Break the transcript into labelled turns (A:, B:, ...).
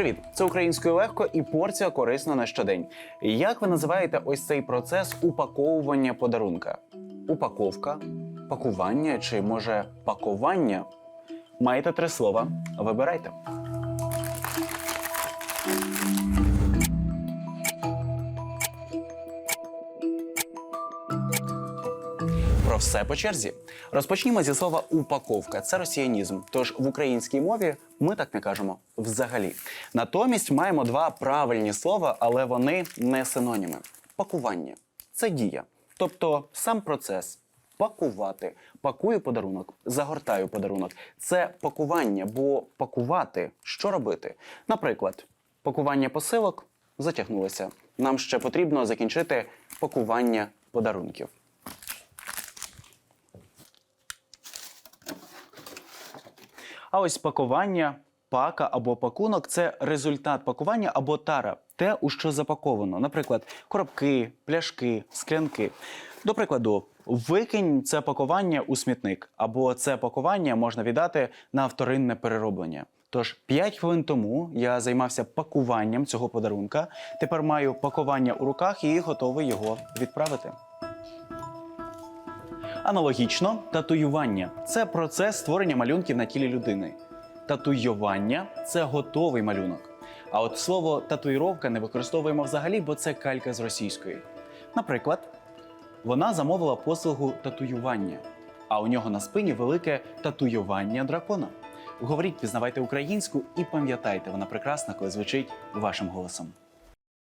A: Привіт, це українською легко і порція корисно на щодень. Як ви називаєте ось цей процес упаковування подарунка? Упаковка, пакування чи може пакування? Маєте три слова. Вибирайте. Все по черзі. Розпочнімо зі слова упаковка. Це росіянізм. Тож в українській мові ми так не кажемо взагалі. Натомість маємо два правильні слова, але вони не синоніми. Пакування це дія, тобто сам процес. Пакувати, пакую подарунок, загортаю подарунок. Це пакування, бо пакувати що робити? Наприклад, пакування посилок затягнулося. Нам ще потрібно закінчити пакування подарунків. А ось пакування, пака або пакунок це результат пакування або тара, те, у що запаковано. Наприклад, коробки, пляшки, склянки. До прикладу, викинь це пакування у смітник, або це пакування можна віддати на вторинне перероблення. Тож 5 хвилин тому я займався пакуванням цього подарунка. Тепер маю пакування у руках і готовий його відправити. Аналогічно, татуювання це процес створення малюнків на тілі людини. Татуювання це готовий малюнок. А от слово татуїровка не використовуємо взагалі, бо це калька з російської. Наприклад, вона замовила послугу татуювання, а у нього на спині велике татуювання дракона. Говоріть, пізнавайте українську і пам'ятайте, вона прекрасна, коли звучить вашим голосом.